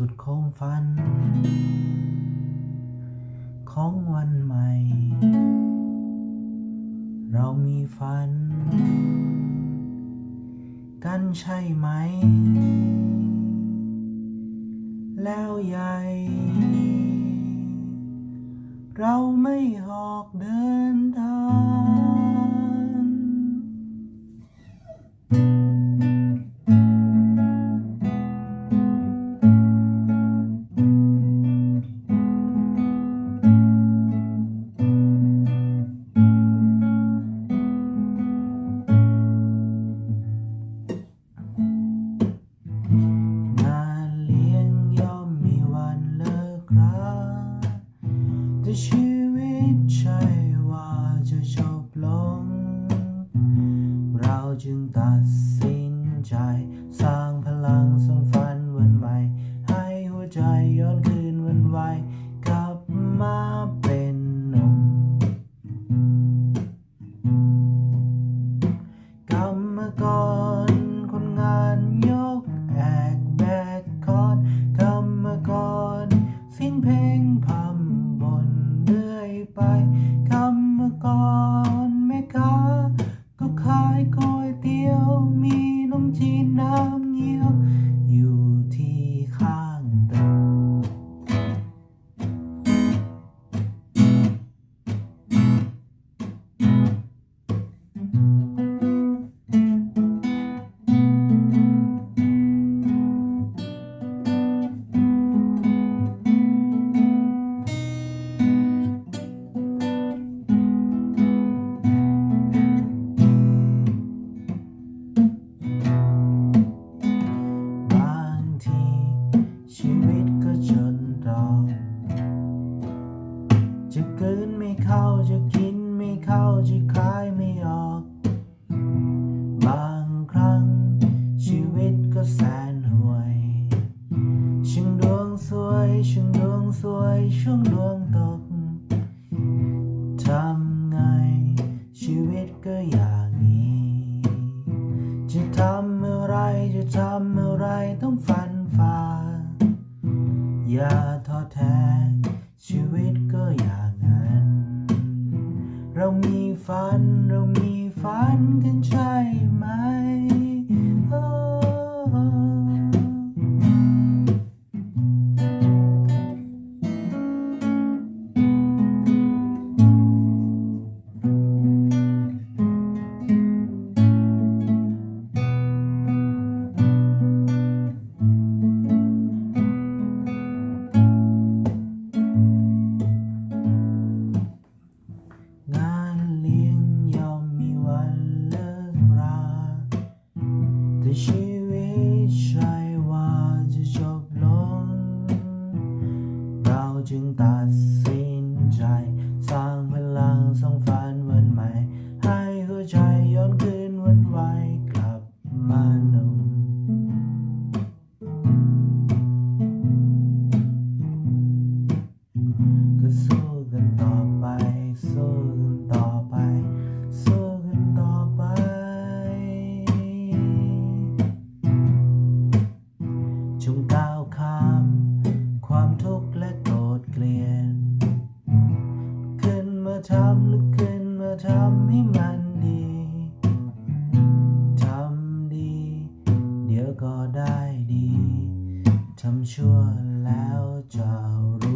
สุดของฝัน ของวันใหม่ เรามีฝัน กันใช่ไหม แล้วใหญ่ เราไม่ออกเดินทาง จึงตัดสินใจ สร้างพลังสร้างฝันวันใหม่ ให้หัวใจย้อนคืนวันไวกลับมาเป็นหนุ่มกรรมกรคนงานยกแอกแบกคอนกรรมกรสิ้นเพลง นม จะกลืนไม่เข้าจะกินไม่เข้าจะคลายไม่ออก บางครั้ง ชีวิตก็แสนห่วย ช่างดวงสวยช่างดวงสวยช่วงดวงตกทำไง ชีวิตก็อย่างนี้ จะทำอะไรจะทำอะไรต้องฟันฝ่าอย่า แท้ ชีวิตก็อย่างนั้น เรามีฝัน เรามีฝันกันใช่ เร มาทำลุกขึ้นมาทำให้มันดี ทำดี เดี๋ยวก็ได้ดี ทำชั่วแล้วจะรู้